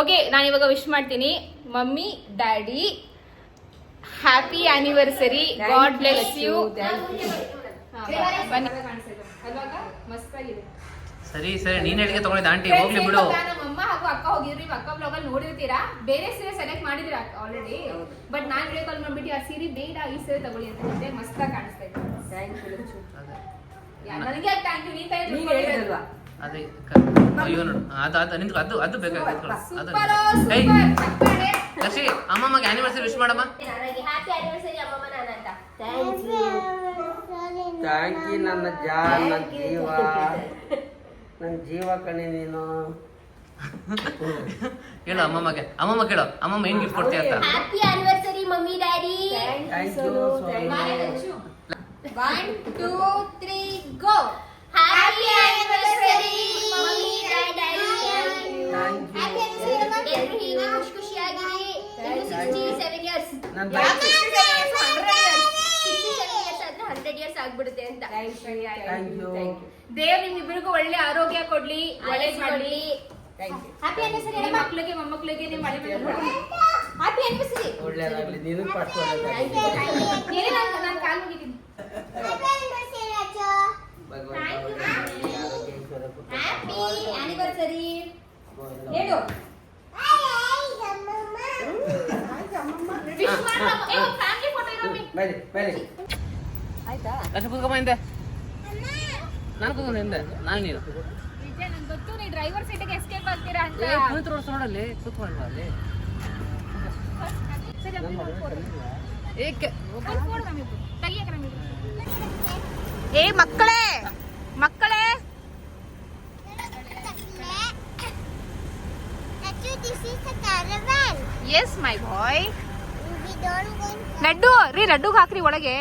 Okay ನಾನು ಇವಾಗ ವಿಶ್ ಮಾಡ್ತೀನಿ. Mummy daddy happy anniversary God bless you ಬನ್ನಿ. ಮಸ್ತಾಗಿದೆ. ಸರಿ ಸರಿ ನೀನ್ ಹೇಳಿಕೆ ತಗೊಂಡಿದ್ದ ಆಂಟಿ ಹೋಗ್ಲಿ ಬಿಡು. ನಮ್ಮ ಹಾಗೂ ಅಕ್ಕ ಹೋಗಿದ್ರಿ ಅಕ್ಕ ಬ್ಲಾಗ್ ಅಲ್ಲಿ ನೋಡಿರ್ತೀರಾ? ಬೇರೆ ಸೀರೆ ಸೆಲೆಕ್ಟ್ ಮಾಡಿದಿರ ಆಲ್ರೆಡಿ ಬಟ್ ನಾನ್ ವಿಡಿಯೋ ಕಾಲ್ ಮಾಡ್ಬಿಟ್ಟು ಆ ಸೀರೆ ಬೇಡ ಈ ಸೀರೆ ತಗೊಳ್ಳಿ ಅಂತ ಹೇಳಿದ್ರೆ ಮಸ್ತಾಗಿ ಕಾಣಿಸ್ತಾ ಇತ್ತು. ಥ್ಯಾಂಕ್ ಯು ಅದೇ. ಯಾ, ನನಗೆ ಥ್ಯಾಂಕ್ ಯು ನೀನ್ ತಾನೇ ನೀ ತಿಳ್ಕೊಂಡಿರೋದು. ಅದೇ ಅಯ್ಯೋ ನೋಡು. ಅದು ಅದು ನಿಂತ್ಕೊ ಅದು ಅದು ಬೇಕಾಗಿತ್ತು ಅದು ಏಯ್! ಲಕ್ಷ್ಮಿ ಅಮ್ಮಮ್ಮಗೆ ಆನಿವರ್ಸರಿ ವಿಶ್ ಮಾಡಮ್ಮ. ಹ್ಯಾಪಿ ಆನಿವರ್ಸರಿ ಅಮ್ಮಮ್ಮ ನಾನಂತ. ಥ್ಯಾಂಕ್ ಯು ಥ್ಯಾಂಕ್ ಯು ನನ್ನ ಜಾ ನನ್ನ ಜೀವ ನನ್ನ ಜೀವ ಕಣೆ ನೀನು. ಹೇಳು ಅಮ್ಮಮ್ಮಗೆ ಅಮ್ಮಮ್ಮ ಕೇಳು. ಅಮ್ಮಮ್ಮ ಏನ್ ಗಿಫ್ಟ್ ಕೊಡ್ತೀಯ ಅಂತ. Happy anniversary mummy daddy. Thank you one two three go happy anniversary mummy daddy. Thank you ಹೀಗೆ ಖುಷಿ ಖುಷಿಯಾಗಿರಿ ಇಯರ್ಸ್ ನನ್ನ ಸಿಕ್ಸ್ಟಿ ಸೆವೆನ್ ಇಯರ್ಸ್ ಆದ್ರೆ ಹಂಡ್ರೆಡ್ ಇಯರ್ಸ್ ಆಗ್ಬಿಡುತ್ತೆ ಅಂತ. ದೇವ್ ಯು ದೇವ್ರ ನಿಮ್ಮಿಬ್ಬರಿಗೂ ಒಳ್ಳೆ ಆರೋಗ್ಯ ಕೊಡ್ಲಿ ಒಳ್ಳೇದ್ ಮಾಡ್ಲಿ. ಹ್ಯಾಪಿ ಆನಿವರ್ಸರಿ ನಿಮ್ಮ ಮಕ್ಳಿಗೆ ಮೊಮ್ಮಕ್ಳಿಗೆ ನಿಮ್ಮ ಮನೆ ಹ್ಯಾಪಿ ಆನಿವರ್ಸರಿ ಒಳ್ಳೇದಾಗ್ಲಿ ನೀನು ಏನೇ ಕಾಲ್ ಮುಗಿತೀನಿ. ಹ್ಯಾಪಿ ಆನಿವರ್ಸರಿ ಹೇಳು. ಫ್ಯಾಮಿಲಿ ಫೋಟೋ ಇರೋ ಬನ್ನಿ ಬನ್ನಿ. ಲಕ್ಷ್ಮಿ ಕುತ್ಕೊಂಬ ಹಿಂದೆ. ನಾನು ಕುತ್ಕೊಂಡು ಹಿಂದೆ. ನಾನು ನೀನು. ವಿಜಯ್ ನಂಗೆ ಗೊತ್ತು ನೀ ಡ್ರೈವರ್ ಸೀಟಿಗೆ ಎಸ್ಕೇಪ್ ಆಗ್ತೀರಾ ಅಂತ. ರೋಡ್ ಅಲ್ಲಿ. ಅಮ್ಮ ಒಂದು photo. ಏಕೆ. ಏ ಮಕ್ಕಳೇ! ಮಕ್ಕಳೇ! ಎಸ್ ಮೈ ಬಾಯ್ ಲಡ್ಡು ರೀ ಲಡ್ಡು ಹಾಕ್ರಿ ಒಳಗೆ.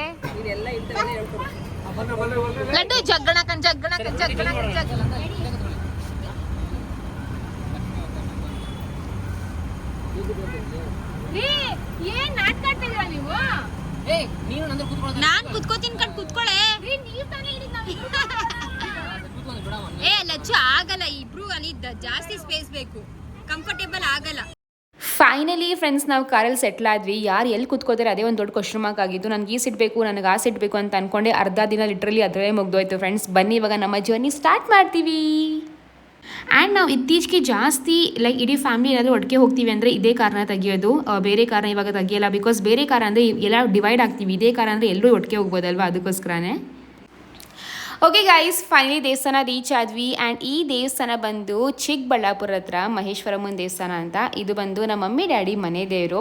ಲಡ್ಡು ಜಗ್ಗಣಕನ್ ಜಗ್ಗಣಕನ್ ಜಗ್ಗಣಕನ್ ಜಗ್ಗಣ ರೀ, ಏನ್ ನಾಟಕ ಆಡ್ತಿದ್ದೀರಾ ನೀವು? ಏ ನೀನು ಕುತ್ಕೋತೀನಿ ಕಣ್ ಕುತ್ಕೊಳೆ. ಏ ಲಚ್ಚು ಆಗಲ್ಲ ಇಬ್ರು ಅಲ್ಲಿ ಜಾಸ್ತಿ ಸ್ಪೇಸ್ ಬೇಕು. ಕಂಫರ್ಟೇಬಲ್ ಆಗಲ್ಲ. ಫೈನಲಿ ಫ್ರೆಂಡ್ಸ್ ನಾವು ಕಾರಲ್ಲಿ ಸೆಟ್ಲ್ ಆದ್ವಿ. ಯಾರು ಎಲ್ಲಿ ಕುತ್ಕೋತಾರೆ ಅದೇ ಒಂದು ದೊಡ್ಡ ಕ್ವಶನ್ ಮಾರ್ಕ್ ಆಗಿದ್ದು. ನನಗೆ ಈ ಸಿಟ್ ಬೇಕು, ನನಗೆ ಆ ಸಿಟ್ ಬೇಕು ಅಂತ ಅನ್ಕೊಂಡೆ ಅರ್ಧ ದಿನ ಲಿಟ್ರಲಿ ಅದರಲ್ಲೇ ಮುಗ್ದೋಯ್ತು ಫ್ರೆಂಡ್ಸ್ ಬನ್ನಿ, ಇವಾಗ ನಮ್ಮ ಜರ್ನಿ ಸ್ಟಾರ್ಟ್ ಮಾಡ್ತೀವಿ. ಆ್ಯಂಡ್ ನಾವು ಇತ್ತೀಚೆಗೆ ಜಾಸ್ತಿ ಲೈಕ್ ಇಡೀ ಫ್ಯಾಮಿಲಿ ಏನಾದರೂ ಒಟ್ಟಿಗೆ ಹೋಗ್ತೀವಿ ಅಂದರೆ ಇದೇ ಕಾರಣ ತೆಗಿಯೋದು. ಬೇರೆ ಕಾರಣ ಇವಾಗ ತೆಗಿಯಲ್ಲ. ಬಿಕಾಸ್ ಬೇರೆ ಕಾರ ಅಂದರೆ ಎಲ್ಲ ಡಿವೈಡ್ ಆಗ್ತೀವಿ. ಇದೇ ಕಾರ ಅಂದರೆ ಎಲ್ಲರೂ ಒಟ್ಟಿಗೆ ಹೋಗ್ಬೋದಲ್ವಾ? ಅದಕ್ಕೋಸ್ಕರನೇ. ಓಕೆ ಗೈಸ್ ಫೈನಲಿ ದೇವಸ್ಥಾನ ರೀಚ್ ಆದ್ವಿ. ಆ್ಯಂಡ್ ಈ ದೇವಸ್ಥಾನ ಬಂದು ಚಿಕ್ಕಬಳ್ಳಾಪುರ ಹತ್ರ ಮಹೇಶ್ವರಮ್ಮನ ದೇವಸ್ಥಾನ ಅಂತ. ಇದು ಬಂದು ನಮ್ಮ ಮಮ್ಮಿ, ಡ್ಯಾಡಿ, ಮನೆ ದೇವರು.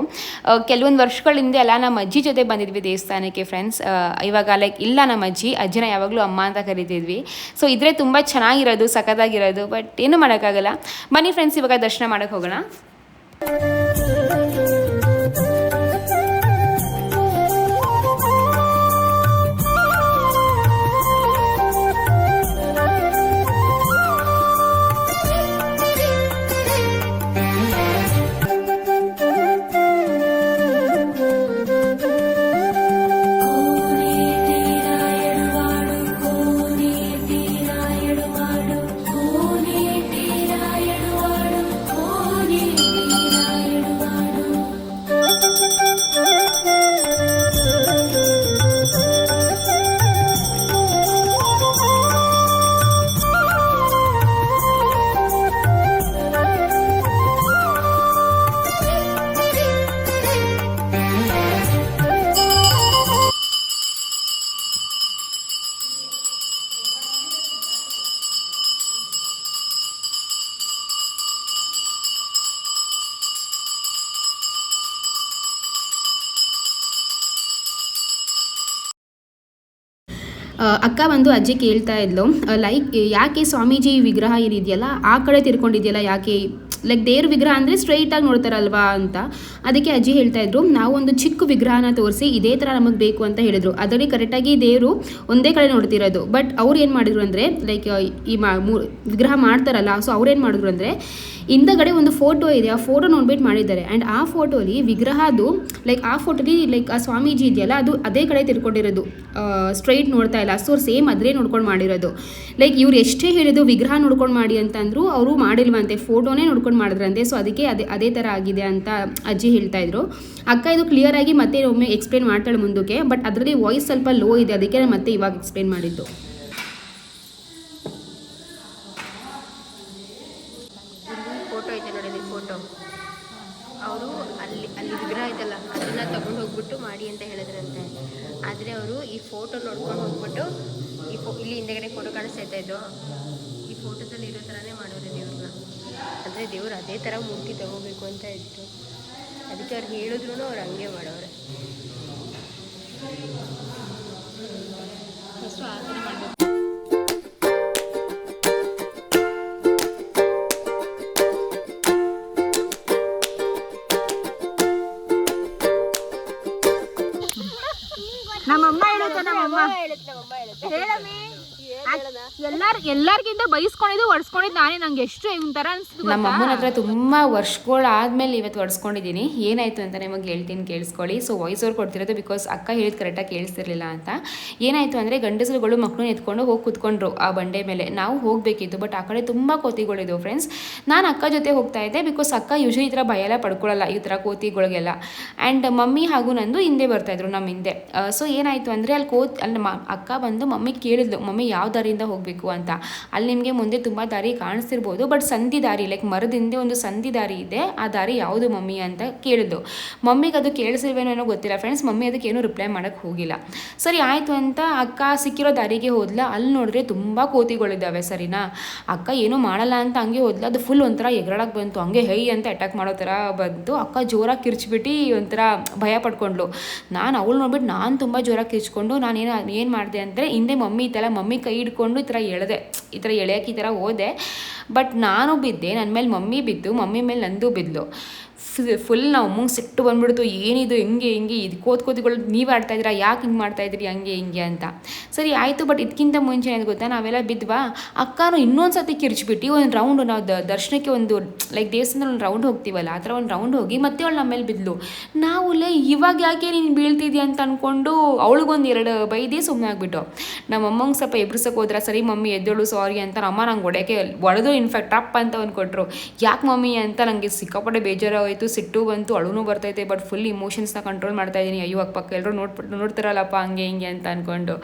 ಕೆಲವೊಂದು ವರ್ಷಗಳ ಹಿಂದೆ ಎಲ್ಲ ನಮ್ಮ ಅಜ್ಜಿ ಜೊತೆ ಬಂದಿದ್ವಿ ದೇವಸ್ಥಾನಕ್ಕೆ ಫ್ರೆಂಡ್ಸ್ ಇವಾಗ ಲೈಕ್ ಇಲ್ಲ ನಮ್ಮ ಅಜ್ಜಿ. ಅಜ್ಜಿನ ಯಾವಾಗಲೂ ಅಮ್ಮ ಅಂತ ಕರಿತಿದ್ವಿ. ಸೊ ಇದ್ರೆ ತುಂಬ ಚೆನ್ನಾಗಿರೋದು, ಸಖತ್ತಾಗಿರೋದು ಬಟ್ ಏನು ಮಾಡೋಕ್ಕಾಗಲ್ಲ. ಬನ್ನಿ ಫ್ರೆಂಡ್ಸ್ ಇವಾಗ ದರ್ಶನ ಮಾಡೋಕ್ಕೆ ಹೋಗೋಣ. ಅಕ್ಕ ಬಂದು ಅಜ್ಜಿ ಕೇಳ್ತಾ ಇದ್ಲು ಲೈಕ್ ಯಾಕೆ ಸ್ವಾಮೀಜಿ ವಿಗ್ರಹ ಏನಿದೆಯಲ್ಲ ಆ ಕಡೆ ತಿರ್ಕೊಂಡಿದ್ಯಲ್ಲ ಯಾಕೆ? ಲೈಕ್ ದೇವ್ರ ವಿಗ್ರಹ ಅಂದರೆ ಸ್ಟ್ರೈಟಾಗಿ ನೋಡ್ತಾರಲ್ವಾ? ಅಂತ. ಅದಕ್ಕೆ ಅಜ್ಜಿ ಹೇಳ್ತಾ ಇದ್ರು, ನಾವು ಒಂದು ಚಿಕ್ಕ ವಿಗ್ರಹನ ತೋರಿಸಿ, ಇದೇ ಥರ ನಮಗೆ ಬೇಕು ಅಂತ ಹೇಳಿದ್ರು. ಅದರಲ್ಲಿ ಕರೆಕ್ಟಾಗಿ ದೇವರು ಒಂದೇ ಕಡೆ ನೋಡ್ತಿರೋದು. ಬಟ್ ಅವ್ರು ಏನು ಮಾಡಿದ್ರು ಅಂದರೆ ಲೈಕ್ ಈ ಮಾ ವಿಗ್ರಹ ಮಾಡ್ತಾರಲ್ಲ ಸೊ ಅವ್ರು ಏನು ಮಾಡಿದ್ರು ಅಂದರೆ ಹಿಂದಗಡೆ ಒಂದು ಫೋಟೋ ಇದೆ, ಆ ಫೋಟೋ ನೋಡ್ಬಿಟ್ಟು ಮಾಡಿದ್ದಾರೆ. ಆ್ಯಂಡ್ ಆ ಫೋಟೋಲಿ ವಿಗ್ರಹದು ಲೈಕ್ ಆ ಫೋಟೋಲಿ ಲೈಕ್ ಆ ಸ್ವಾಮೀಜಿ ಇದೆಯಲ್ಲ, ಅದು ಅದೇ ಕಡೆ ತಿರ್ಕೊಂಡಿರೋದು. ಸ್ಟ್ರೈಟ್ ನೋಡ್ತಾ ಇಲ್ಲ. ಸೊ ಸೇಮ್ ಅದೇ ನೋಡ್ಕೊಂಡು ಮಾಡಿರೋದು. ಲೈಕ್ ಇವ್ರು ಎಷ್ಟೇ ಹೇಳಿದ್ರು ವಿಗ್ರಹ ನೋಡ್ಕೊಂಡು ಮಾಡಿ ಅಂತಂದ್ರು ಅವರು ಮಾಡಿಲ್ವಂತೆ. ಫೋಟೋನೇ ನೋಡ್ಕೊಂಡು ಮಾಡಿದ್ರಂತೆ. ಸೊ ಅದಕ್ಕೆ ಅದೇ ಅದೇ ಥರ ಆಗಿದೆ ಅಂತ ಅಜ್ಜಿ ಹೇಳ್ತಾ ಇದ್ರು. ಅಕ್ಕ ಇದು ಕ್ಲಿಯರ್ ಆಗಿ ಮತ್ತೆ ಒಮ್ಮೆ ಎಕ್ಸ್ಪ್ಲೇನ್ ಮಾಡ್ತಾಳೆ ಮುಂದಕ್ಕೆ. ಬಟ್ ಅದರಲ್ಲಿ ವಾಯ್ಸ್ ಸ್ವಲ್ಪ ಲೋ ಇದೆ. ಅದಕ್ಕೆ ನಾನು ಮತ್ತೆ ಇವಾಗ ಎಕ್ಸ್ಪ್ಲೇನ್ ಮಾಡಿದ್ದು ಫೋಟೋ ಐತೆ ನೋಡಿ ಫೋಟೋ ಅವರು ಅಲ್ಲಿ ಅಲ್ಲಿ ವಿಗ್ರಹ ಐತಲ್ಲ ಅದನ್ನ ತಗೊಂಡು ಹೋಗ್ಬಿಟ್ಟು ಮಾಡಿ ಅಂತ ಹೇಳಿದ್ರಂತೆ ಆದರೆ ಅವರು ಈ ಫೋಟೋ ನೋಡ್ಕೊಂಡು ಹೋಗ್ಬಿಟ್ಟು ಈ ಫೋ ಇಲ್ಲಿ ಹಿಂದೆಗಡೆ ಫೋಟೋ ಕಾಣಿಸ್ತಾ ಇದು ಈ ಫೋಟೋದಲ್ಲಿ ಇರೋ ಥರನೇ ಮಾಡೋರು ದೇವ್ರನ್ನ ಅಂದರೆ ದೇವ್ರು ಅದೇ ಥರ ಮೂರ್ತಿ ತಗೋಬೇಕು ಅಂತ ಇತ್ತು ಅದಕ್ಕೆ ಅವ್ರು ಹೇಳಿದ್ರು ಅವ್ರು ಹಂಗೆ ಮಾಡೋರು. ನಮ್ಮಮ್ಮ ಹೇಳುತ್ತೆ ನಮ್ಮಮ್ಮ. ಎಲ್ಲಾರ್ ಎಲ್ಲಾರ್ಗಿಂತ ಬೈಸ್ಕೊಂಡಿದ್ದು ಒಡ್ಸ್ಕೊಂಡಿದ್ದು ನಾನೇ. ನಂಗೆ ಎಷ್ಟು ಒಂಥರ ಅನ್ಸ್ತು ನಮ್ಮ ಅಮ್ಮನ ಹತ್ರ ತುಂಬ ವರ್ಷಗಳಾದ್ಮೇಲೆ ಇವತ್ತು ಒಡ್ಸ್ಕೊಂಡಿದ್ದೀನಿ. ಏನಾಯ್ತು ಅಂತ ನಿಮಗೆ ಹೇಳ್ತೀನಿ ಕೇಳಿಸ್ಕೊಳ್ಳಿ. ಸೊ ವಾಯ್ಸ್ ಓವರ್ ಕೊಡ್ತಿರೋದು ಬಿಕಾಸ್ ಅಕ್ಕ ಹೇಳಿದ್ ಕರೆಕ್ಟಾಗಿ ಕೇಳಿಸ್ತಿರ್ಲಿಲ್ಲ ಅಂತ. ಏನಾಯ್ತು ಅಂದರೆ ಗಂಡಸರುಗಳು ಮಕ್ಕಳು ಎತ್ಕೊಂಡು ಹೋಗಿ ಕುತ್ಕೊಂಡ್ರು ಆ ಬಂಡೆ ಮೇಲೆ. ನಾವು ಹೋಗಬೇಕಿತ್ತು ಬಟ್ ಆ ಕಡೆ ತುಂಬ ಕೋತಿಗಳಿದ್ವು ಫ್ರೆಂಡ್ಸ್ ನಾನು ಅಕ್ಕ ಜೊತೆ ಹೋಗ್ತಾ ಇದ್ದೆ ಬಿಕಾಸ್ ಅಕ್ಕ ಯೂಶಲಿ ಈ ಥರ ಭಯ ಎಲ್ಲ ಪಡ್ಕೊಳ್ಳಲ್ಲ ಈ ಥರ ಕೋತಿಗಳಿಗೆಲ್ಲ. ಆ್ಯಂಡ್ ಮಮ್ಮಿ ಹಾಗೂ ನಂದು ಹಿಂದೆ ಬರ್ತಾಯಿದ್ರು ನಮ್ಮ ಹಿಂದೆ. ಸೊ ಏನಾಯಿತು ಅಂದರೆ ಅಲ್ಲಿ ಕೋತಿ ಅಲ್ಲಿ ಅಕ್ಕ ಬಂದು ಮಮ್ಮಿ ಕೇಳಿದ್ಲು ಮಮ್ಮಿ ಯಾವ ದಾರಿಯಿಂದ ಹೋಗಬೇಕು? ಅಂತ. ಅಲ್ಲಿ ನಿಮಗೆ ಮುಂದೆ ತುಂಬ ದಾರಿ ಕಾಣಿಸ್ತಿರ್ಬೋದು ಬಟ್ ಸಂಧಿ ದಾರಿ ಲೈಕ್ ಮರದ ಹಿಂದೆ ಒಂದು ಸಂಧಿ ದಾರಿ ಇದೆ, ಆ ದಾರಿ ಯಾವುದು ಮಮ್ಮಿ ಅಂತ ಕೇಳಿದ್ದು. ಮಮ್ಮಿಗೆ ಅದು ಕೇಳಿಸಿಲ್ವೇನೋ ಗೊತ್ತಿಲ್ಲ ಫ್ರೆಂಡ್ಸ್ ಮಮ್ಮಿ ಅದಕ್ಕೆ ಏನೂ ರಿಪ್ಲೈ ಮಾಡೋಕ್ಕೆ ಹೋಗಿಲ್ಲ. ಸರಿ, ಆಯಿತು ಅಂತ ಅಕ್ಕ ಸಿಕ್ಕಿರೋ ದಾರಿಗೆ ಹೋದ್ಲ, ಅಲ್ಲಿ ನೋಡಿದ್ರೆ ತುಂಬ ಕೋತಿಗಳಿದ್ದಾವೆ ಸರಿನಾ? ಅಕ್ಕ ಏನೂ ಮಾಡಲ್ಲ ಅಂತ ಹಂಗೆ ಹೋದ್ಲ, ಅದು ಫುಲ್ ಒಂಥರ ಎಗರಳಕ್ಕೆ ಬಂತು, ಹಂಗೆ ಹೈ ಅಂತ ಅಟ್ಯಾಕ್ ಮಾಡೋ ಥರ ಬಂತು. ಅಕ್ಕ ಜೋರಾಗಿ ಕಿರ್ಚ್ಬಿಟ್ಟು ಒಂಥರ ಭಯ ಪಡ್ಕೊಂಡ್ಲು ನಾನು ಅವಳು ನೋಡ್ಬಿಟ್ಟು ನಾನು ತುಂಬ ಜೋರಾಗಿ ಕಿರ್ಚ್ಕೊಂಡು ನಾನು ಏನು ಏನು ಮಾಡಿದೆ ಅಂದರೆ ಹಿಂದೆ ಮಮ್ಮಿ ಇತ್ತಲ್ಲ ಮಮ್ಮಿ ಕೈ ಹಿಡ್ಕೊಂಡು ಈ ಥರ ಎಳೆದೆ ಈ ಥರ ಎಳೆಯಕ್ಕೆ ಈ ಥರ ಹೋದೆ. ಬಟ್ ನಾನು ಬಿದ್ದೆ ನನ್ನ ಮೇಲೆ ಮಮ್ಮಿ ಬಿದ್ದು, ಮಮ್ಮಿ ಮೇಲೆ ನಂದು ಬಿದ್ದು ಫುಲ್ ನಾವು ಅಮ್ಮಂಗೆ ಸಿಟ್ಟು ಬಂದ್ಬಿಡ್ತು, ಏನಿದು, ಹೆಂಗೆ, ಹಿಂಗೆ, ಇದು ಕೋತ್ ಕೋತಿಗಳು ನೀವು ಆಡ್ತಾಯಿದ್ದೀರಾ ಯಾಕೆ ಹಿಂಗೆ ಮಾಡ್ತಾಯಿದ್ರಿ ಹಂಗೆ, ಹಿಂಗೆ ಅಂತ. ಸರಿ, ಆಯಿತು ಬಟ್ ಇದಕ್ಕಿಂತ ಮುಂಚೆ ಏನು ಗೊತ್ತಾ? ನಾವೆಲ್ಲ ಬಿದ್ವಾ ಅಕ್ಕನೂ ಇನ್ನೊಂದು ಸತಿ ಕಿರ್ಚ್ಬಿಟ್ಟು, ಒಂದು ರೌಂಡ್ ನಾವು ದರ್ಶನಕ್ಕೆ ಒಂದು ಲೈಕ್ ದೇವಸ್ಥಾನದಲ್ಲಿ ಒಂದು ರೌಂಡ್ ಹೋಗ್ತೀವಲ್ಲ, ಆ ಥರ ಒಂದು ರೌಂಡ್ ಹೋಗಿ ಮತ್ತೆ ಅವಳು ನಮ್ಮ ಮೇಲೆ ಬಿದ್ಲು. ನಾವು ಲೇ, ಇವಾಗ ಯಾಕೆ ನೀನು ಬೀಳ್ತಿದ್ಯಾ ಅಂತ ಅಂದ್ಕೊಂಡು ಅವಳಿಗೊಂದು ಎರಡು ಬೈದಿ ಸುಮ್ಮನೆ ಆಗಿಬಿಟ್ಟು ನಮ್ಮ ಅಮ್ಮಂಗೆ ಸ್ವಲ್ಪ ಎಬ್ರಿಸಕ್ಕೆ ಹೋದ್ರೆ, ಸರಿ ಮಮ್ಮಿ, ಎದ್ದೇಳು ಸಾರಿ ಅಂತ ನಮ್ಮ ಅಮ್ಮ ನಂಗೆ ಒಡೆಯಕ್ಕೆ ಒಡೆದು ಇನ್ಫ್ಯಾಕ್ಟ್ ಟಪ್ ಅಂತ ಒಂದು ಕೊಟ್ಟರು ಯಾಕೆ ಮಮ್ಮಿ ಅಂತ ನನಗೆ ಸಿಕ್ಕಾಪಟ್ಟೆ ಬೇಜಾರಾಗೋಯ್ತು ಬಂತು ಸಿಟ್ಟು ಬಂತು, ಅಳುನೂ ಬರ್ತೈತೆ ಬಟ್ ಫುಲ್ ಇಮೋಷನ್ಸ್ನ ಕಂಟ್ರೋಲ್ ಮಾಡ್ತಾ ಇದ್ದೀನಿ ಅಯ್ಯೋ, ಅಕ್ಕಪಕ್ಕ ಎಲ್ಲರೂ ನೋಡ್ಬಿಟ್ಟು ನೋಡ್ತಾರಲ್ಲಪ್ಪ, ಹಂಗೆ, ಹಿಂಗೆ ಅಂತ ಅಂದ್ಕೊಂಡು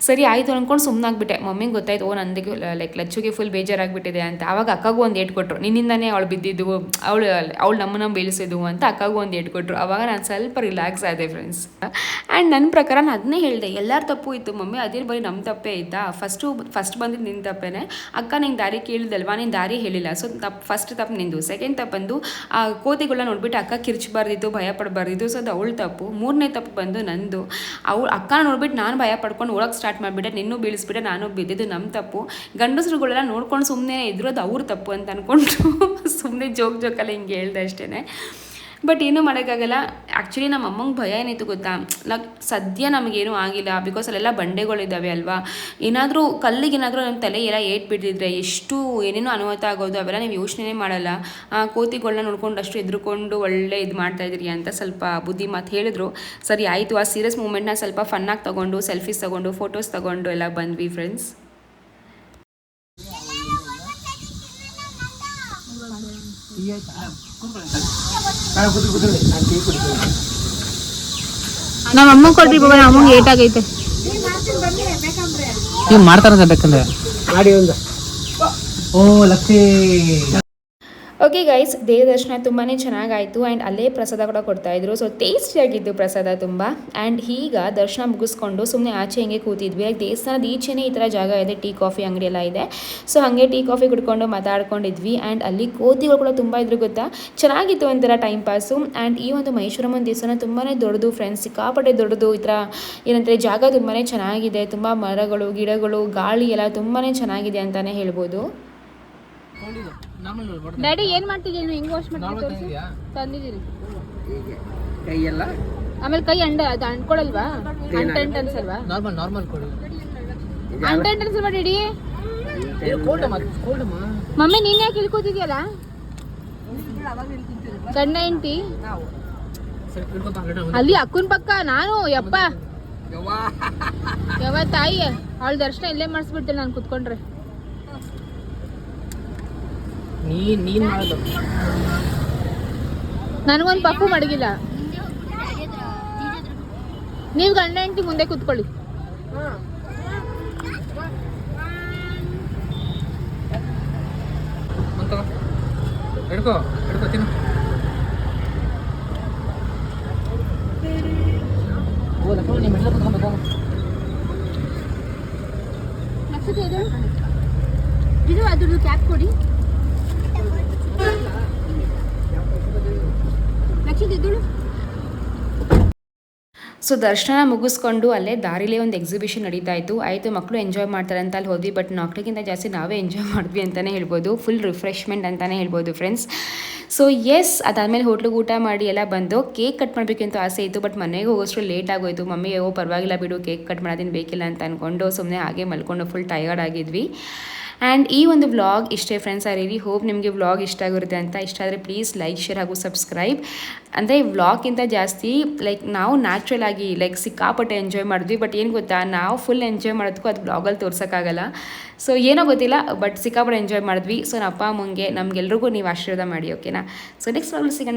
ಸರಿ, ಆಯಿತು ಅಂದ್ಕೊಂಡು ಸುಮ್ಮನಾಗ್ಬಿಟ್ಟೆ ಮಮ್ಮಿಗೆ ಗೊತ್ತಾಯ್ತು, ಓ, ನಂದಿಗೆ ಲೈಕ್ ಲಚ್ಚುಗೆ ಫುಲ್ ಬೇಜಾರಾಗ್ಬಿಟ್ಟಿದೆ ಅಂತ. ಆವಾಗ ಅಕ್ಕಗೂ ಒಂದು ಏಟ್ ಕೊಟ್ಟರು ನಿನ್ನಿಂದನೇ ಅವಳು ಬಿದ್ದಿದ್ದು ಅವಳು ಅವಳು ನಮ್ಮನ್ನ ಬೀಳಿಸಿದ್ವು ಅಂತ ಅಕ್ಕಗೂ ಒಂದು ಏಟ್ ಕೊಟ್ಟರು ಆವಾಗ ನಾನು ಸ್ವಲ್ಪ ರಿಲ್ಯಾಕ್ಸ್ ಆದೆ ಫ್ರೆಂಡ್ಸ್ ಆ್ಯಂಡ್ ನನ್ನ ಪ್ರಕಾರ ನಾನು ಅದನ್ನೇ ಹೇಳಿದೆ. ಎಲ್ಲರ ತಪ್ಪು ಇತ್ತು. ಮಮ್ಮಿ ಅದೇ ಬರೀ ನಮ್ಮ ತಪ್ಪೇ ಆಯಿತಾ ಫಸ್ಟು ಫಸ್ಟ್ ಬಂದಿದ್ದು ನಿನ್ನ ತಪ್ಪೇನೆ. ಅಕ್ಕ ನಿಂಗೆ ದಾರಿ ಕೇಳಿದಲ್ವಾ? ನೀನು ದಾರಿ ಹೇಳಿಲ್ಲ. ಸೊ ತಪ್ಪು ಫಸ್ಟ್ ತಪ್ಪು ನಿಂದು. ಸೆಕೆಂಡ್ ತಪ್ಪು ಬಂದು, ಆ ಕೋತಿಗಳನ್ನ ನೋಡ್ಬಿಟ್ಟು ಅಕ್ಕ ಕಿರ್ಚಬಾರ್ದಿತ್ತು ಭಯ ಪಡಬಾರ್ದಿತ್ತು ಸೊ ಅದು ಅವಳು ತಪ್ಪು. ಮೂರನೇ ತಪ್ಪು ಬಂದು ನಂದು. ಅವಳು ಅಕ್ಕ ನೋಡ್ಬಿಟ್ಟು ನಾನು ಭಯ ಪಡ್ಕೊಂಡು ಓಡೋಕೆ ಸ್ಟಾರ್ಟ್ ಮಾಡಿಬಿಟ್ಟೆ, ನಿನ್ನೂ ಬೀಳಿಸ್ಬಿಟ್ಟೆ, ನಾನು ಬಿದ್ದಿದ್ದು ನಮ್ಮ ತಪ್ಪು. ಗಂಡಸರುಗಳೆಲ್ಲ ನೋಡ್ಕೊಂಡು ಸುಮ್ಮನೆ ಇದ್ರು ಅದು ಅವ್ರ ತಪ್ಪು ಅಂತ ಅಂದ್ಕೊಂಡು ಸುಮ್ಮನೆ ಜೋಕ್ ಜೋಕಲ್ಲಿ ಹಿಂಗೆ ಹೇಳ್ದೆ ಅಷ್ಟೇ ಬಟ್ ಏನೂ ಮಾಡೋಕ್ಕಾಗಲ್ಲ. ಆ್ಯಕ್ಚುಲಿ ನಮ್ಮ ಅಮ್ಮಂಗೆ ಭಯ ಏನಿತ್ತು ಗೊತ್ತಾ? ಲಕ್ ಸದ್ಯ ನಮಗೇನು ಆಗಿಲ್ಲ. ಬಿಕಾಸ್ ಅಲ್ಲೆಲ್ಲ ಬಂಡೆಗಳಿದ್ದಾವೆ ಅಲ್ವಾ? ಏನಾದರೂ ಕಲ್ಲಿಗೆ ಏನಾದರೂ ನಮ್ಮ ತಲೆ ಎಲ್ಲ ಏಟ್ ಬಿಟ್ಟಿದ್ರೆ ಎಷ್ಟು ಏನೇನೋ ಅನುಮತ ಆಗೋದು, ಅವೆಲ್ಲ ನೀವು ಯೋಚನೆ ಮಾಡಲ್ಲ. ಆ ಕೋತಿಗಳನ್ನ ನೋಡ್ಕೊಂಡು ಅಷ್ಟು ಎದ್ರುಕೊಂಡು ಒಳ್ಳೆ ಇದು ಮಾಡ್ತಾ ಇದ್ರಿ ಅಂತ ಸ್ವಲ್ಪ ಬುದ್ಧಿ ಮಾತು ಹೇಳಿದ್ರು. ಸರಿ, ಆಯಿತು. ಆ ಸೀರಿಯಸ್ ಮೂಮೆಂಟ್ನ ಸ್ವಲ್ಪ ಫನ್ನಾಗಿ ತೊಗೊಂಡು ಸೆಲ್ಫೀಸ್ ತೊಗೊಂಡು ಫೋಟೋಸ್ ತೊಗೊಂಡು ಎಲ್ಲ ಬಂದ್ವಿ ಫ್ರೆಂಡ್ಸ್ ನಮ್ಮ ಅಮ್ಮ ಕೊಡ್ರಿ ಬಾಬಾ ನಮ್ಮ ಅಮ್ಮಗೆ ಏಟ್ ಆಗೈತೆ. ನೀವು ಮಾಡ್ತಾರ ಬೇಕಂದ್ರೆ. ಮಾಡಿ ಒಂದು. ಓ ಲಕ್ಷ್ಮಿ ಓಕೆ ಗೈಸ್ ದೇವ ದರ್ಶನ ತುಂಬಾ ಚೆನ್ನಾಗಾಯಿತು ಆ್ಯಂಡ್ ಅಲ್ಲೇ ಪ್ರಸಾದ ಕೂಡ ಕೊಡ್ತಾಯಿದ್ರು ಸೊ ಟೇಸ್ಟಿಯಾಗಿದ್ದು ಪ್ರಸಾದ ತುಂಬ. ಆ್ಯಂಡ್ ಈಗ ದರ್ಶನ ಮುಗಿಸ್ಕೊಂಡು ಸುಮ್ಮನೆ ಆಚೆ ಹಿಂಗೆ ಕೂತಿದ್ವಿ. ಆಗ ದೇವಸ್ಥಾನದ ಈಚೆನೇ ಈ ಥರ ಜಾಗ ಇದೆ, ಟೀ, ಕಾಫಿ ಅಂಗಡಿ ಎಲ್ಲ ಇದೆ. ಸೊ ಹಾಗೆ ಟೀ, ಕಾಫಿ ಕುಡ್ಕೊಂಡು ಮಾತಾಡ್ಕೊಂಡಿದ್ವಿ. ಆ್ಯಂಡ್ ಅಲ್ಲಿ ಕೋತಿಗಳು ಕೂಡ ತುಂಬ ಇದ್ರು ಗೊತ್ತಾ? ಚೆನ್ನಾಗಿತ್ತು ಒಂಥರ ಟೈಮ್ ಪಾಸು ಆ್ಯಂಡ್ ಈ ಒಂದು ಮೈಸೂರಮ್ಮನ ದೇವಸ್ಥಾನ ತುಂಬಾ ದೊಡ್ಡದು ಫ್ರೆಂಡ್ಸ್ ಸಿಕ್ಕಾಪಟ್ಟೆ ದೊಡ್ಡದು. ಈ ಥರ ಏನಂದರೆ ಜಾಗ ತುಂಬಾ ಚೆನ್ನಾಗಿದೆ. ತುಂಬ ಮರಗಳು, ಗಿಡಗಳು, ಗಾಳಿ ಎಲ್ಲ ತುಂಬಾ ಚೆನ್ನಾಗಿದೆ ಅಂತಲೇ ಹೇಳ್ಬೋದು. ಡ್ಯಾಡಿ ಏನ್ ಮಾಡ್ತಿದ್ದೀನಿ ಹೆಂಗ್ ವಾಶ್ ಮಾಡ್ತೀನಿ ತಂದಿದ್ದೀನಿ. ಹೀಗೆ. ಕೈಯೆಲ್ಲ? ಆಮೇಲೆ ಕೈ ಅಂಡ ಅದು ಅಂಟ್ಕೊಳಲ್ವಾ? ಅಂಟೆಂಟ್ ಅನ್ಸಲ್ವಾ ನಾರ್ಮಲ್ ನಾರ್ಮಲ್ ಕೊಡಿ. ಅಂಟೆಂಟ್ ಅನ್ಸಲ್ವಾ ಡ್ಯಾಡಿ ಮಮ್ಮಿ ನೀನ್ ಯಾಕೆ ಇಳ್ಕೋತಿದ್ಯಲ್ಲ ಗಂಡ ಹೆಂಡ್ತಿ. ಅಲ್ಲಿ ಅಕ್ಕನ ಪಕ್ಕ ನಾನು ಯಪ್ಪ. ಯವ್ವಾ. ಯಾವ ತಾಯಿ ಅವಳ ದರ್ಶನ ಇಲ್ಲೇ ಮಾಡಿಸ್ಬಿಡ್ತೇನೆ ನಾನು ಕುತ್ಕೊಂಡ್ರೆ. ನೀನ್ ನೀನ್ ಮಾಡೋದು ನನಗೊಂದು ಪಪ್ಪು ಮಡಗಿಲ್ಲ. ನೀವು ಗಂಡ ಹೆಂಡತಿ ಮುಂದೆ ಕುತ್ಕೊಳ್ಳಿ. ಅಂತ ಹಿಡ್ಕೋ ಹಿಡ್ಕೋ ತಿನ್ನು. ಇದು? ಅದ್ರದ್ದು ಕ್ಯಾಪ್ ಕೊಡಿ ನಕ್ಷತ್ರ ಇದ್ದಳು ಸೊ ದರ್ಶನ ಮುಗಿಸ್ಕೊಂಡು ಅಲ್ಲೇ ದಾರಿಲೇ ಒಂದು ಎಕ್ಸಿಬಿಷನ್ ನಡೀತಾ ಇತ್ತು. ಆಯಿತು ಮಕ್ಕಳು ಎಂಜಾಯ್ ಮಾಡ್ತಾರೆ ಅಂತ ಅಲ್ಲಿ ಹೋದ್ವಿ ಬಟ್ ಮಕ್ಕಳಿಗಿಂತ ಜಾಸ್ತಿ ನಾವೇ ಎಂಜಾಯ್ ಮಾಡಿದ್ವಿ ಅಂತಲೇ ಹೇಳ್ಬೋದು. ಫುಲ್ ರಿಫ್ರೆಶ್ಮೆಂಟ್ ಅಂತಲೇ ಹೇಳ್ಬೋದು ಫ್ರೆಂಡ್ಸ್ ಸೊ ಎಸ್ ಅದಾದಮೇಲೆ ಹೋಟ್ಲಿಗೆ ಊಟ ಮಾಡಿ ಎಲ್ಲ ಬಂದು ಕೇಕ್ ಕಟ್ ಮಾಡಬೇಕು ಆಸೆ ಇತ್ತು ಬಟ್ ಮನೆಗೆ ಹೋಗೋಷ್ಟು ಲೇಟ್ ಆಗೋಯ್ತು. ಮಮ್ಮಿ, ಓ, ಪರವಾಗಿಲ್ಲ ಬಿಡು ಕೇಕ್ ಕಟ್ ಮಾಡೋದೇನು ಬೇಕಿಲ್ಲ ಅಂತ ಅಂದ್ಕೊಂಡು ಸುಮ್ಮನೆ ಹಾಗೆ ಮಲ್ಕೊಂಡು ಫುಲ್ ಟೈರ್ಡ್ ಆಗಿದ್ವಿ. ಆ್ಯಂಡ್ ಈ ಒಂದು ವ್ಲಾಗ್ ಇಷ್ಟೇ ಫ್ರೆಂಡ್ಸ್ ಐ ರಿಲಿ ಹೋಪ್ ನಿಮಗೆ ವ್ಲಾಗ್ ಇಷ್ಟ ಆಗಿರುತ್ತೆ ಅಂತ. ಇಷ್ಟ ಆದರೆ ಪ್ಲೀಸ್ ಲೈಕ್ ಶೇರ್ ಹಾಗೂ ಸಬ್ಸ್ಕ್ರೈಬ್ ಅಂದರೆ ವ್ಲಾಗ್ಗಿಂತ ಜಾಸ್ತಿ ಲೈಕ್ ನಾವು ನ್ಯಾಚುರಲ್ ಆಗಿ ಲೈಕ್ ಸಿಕ್ಕಾಪಟ್ಟೆ ಎಂಜಾಯ್ ಮಾಡಿದ್ವಿ. ಬಟ್ ಏನು ಗೊತ್ತಾ, ನಾವು ಫುಲ್ ಎಂಜಾಯ್ ಮಾಡೋದಕ್ಕೂ ಅದು ವ್ಲಾಗಲ್ಲಿ ತೋರ್ಸೋಕ್ಕಾಗಲ್ಲ. ಸೊ ಏನೋ ಗೊತ್ತಿಲ್ಲ ಬಟ್ ಸಿಕ್ಕಾಪಟ್ಟೆ ಎಂಜಾಯ್ ಮಾಡಿದ್ವಿ. ಸೊ ನಮ್ಮ ಅಪ್ಪ ಅಮ್ಮಂಗೆ, ನಮಗೆಲ್ರಿಗೂ ನೀವು ಆಶೀರ್ವಾದ ಮಾಡಿ ಓಕೆನಾ ಸೊ ನೆಕ್ಸ್ಟ್ ವ್ಲಾಗಲ್ಲಿ ಸಿಗೋಣ.